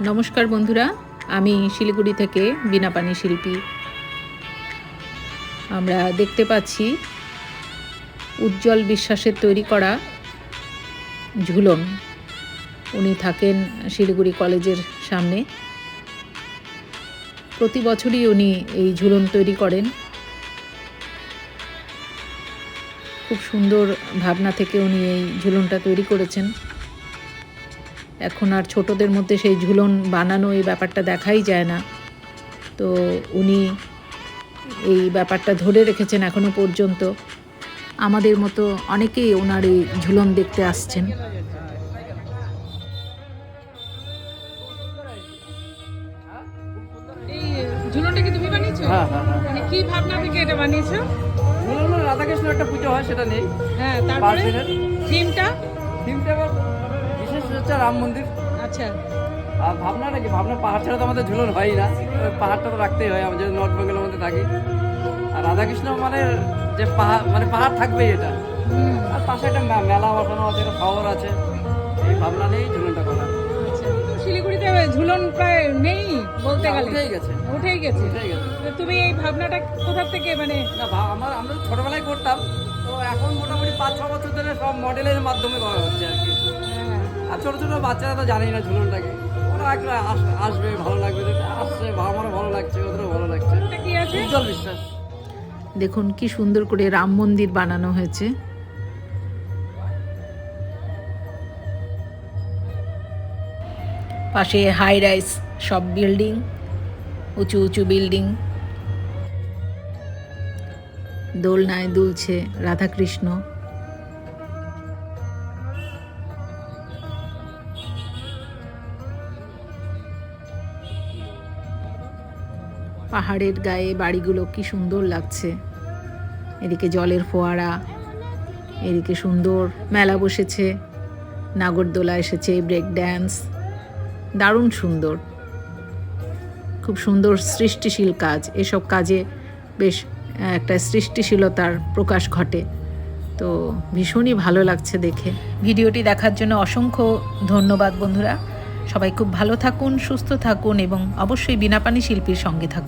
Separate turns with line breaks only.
নমস্কার বন্ধুরা, আমি শিলিগুড়ি থেকে বিনাপানি শিল্পী। আমরা দেখতে পাচ্ছি উজ্জ্বল বিশ্বাসের তৈরি করা ঝুলন। উনি থাকেন শিলিগুড়ি কলেজের সামনে। প্রতি বছরই উনি এই ঝুলন তৈরি করেন। খুব সুন্দর ভাবনা থেকে উনি এই ঝুলনটা তৈরি করেছেন। এখন আর ছোটদের মধ্যে সেই ঝুলন বানানো এই ব্যাপারটা দেখাই যায় না। তো উনি এই ব্যাপারটা ধরে রেখেছেন এখনও পর্যন্ত। আমাদের মতো অনেকেই ওনার এই ঝুলন দেখতে আসছেন।
ঝুলনটা কি তুমি বানিয়েছো?
হ্যাঁ হ্যাঁ হ্যাঁ।
মানে কি ভাবনা থেকে এটা বানিয়েছো?
মূল রাধাকৃষ্ণ একটা পুজো হয় সেটা নেই।
হ্যাঁ তারপরে? থিমটা?
থিমটা এবার রাম মন্দির।
আচ্ছা।
আর ভাবনা নাকি? ভাবনা পাহাড় ছাড়া তো আমাদের ঝুলন হয়ই না। ওই পাহাড়টা তো রাখতেই হয় আমি যদি নর্থ বেঙ্গলের মধ্যে থাকি। আর রাধাকৃষ্ণ মানে যে পাহাড় মানে পাহাড় থাকবেই এটা। আর পাশে একটা মেলা বসানো আছে একটা শহর আছে। এই ভাবনা নিয়েই ঝুলনটা করা।
আচ্ছা শিলিগুড়িতে ঝুলন প্রায় নেই বলতে গেলে?
উঠেই গেছে।
উঠেই গেছে। তুমি এই ভাবনাটা কোথা থেকে মানে
না আমরা আমরা ছোটবেলায় করতাম। তো এখন মোটামুটি পাঁচ ছ বছর ধরে সব মডেলের মাধ্যমে করা হচ্ছে। আর ছোট ছোট বাচ্চারা তো জানেই না ঝুলনটাকে। ওরা একটু আস- আসবে ভালো লাগবে আসছে আমারও ভালো লাগছে ওদেরও ভালো লাগছে।
ওটা কি আছে?
উজ্জ্বল বিশ্বাস।
দেখুন কি সুন্দর করে রাম মন্দির বানানো হয়েছে। পাশে হাই রাইস সব বিল্ডিং উঁচু উঁচু বিল্ডিং দোলনায় দুলছে রাধাকৃষ্ণ। পাহাড়ের গায়ে বাড়িগুলো কি সুন্দর লাগছে। এদিকে জলের ফোয়ারা, এদিকে সুন্দর মেলা বসেছে। নাগরদোলা এসেছে ব্রেক ড্যান্স দারুণ সুন্দর। খুব সুন্দর সৃষ্টিশীল কাজ, এসব কাজে বেশ একটা সৃষ্টিশীলতার প্রকাশ ঘটে। তো ভীষণই ভালো লাগছে দেখে। ভিডিওটি দেখার জন্য অসংখ্য ধন্যবাদ বন্ধুরা। সবাই খুব ভালো থাকুন, সুস্থ থাকুন এবং অবশ্যই বিনাপানি শিল্পীর সঙ্গে থাকুন।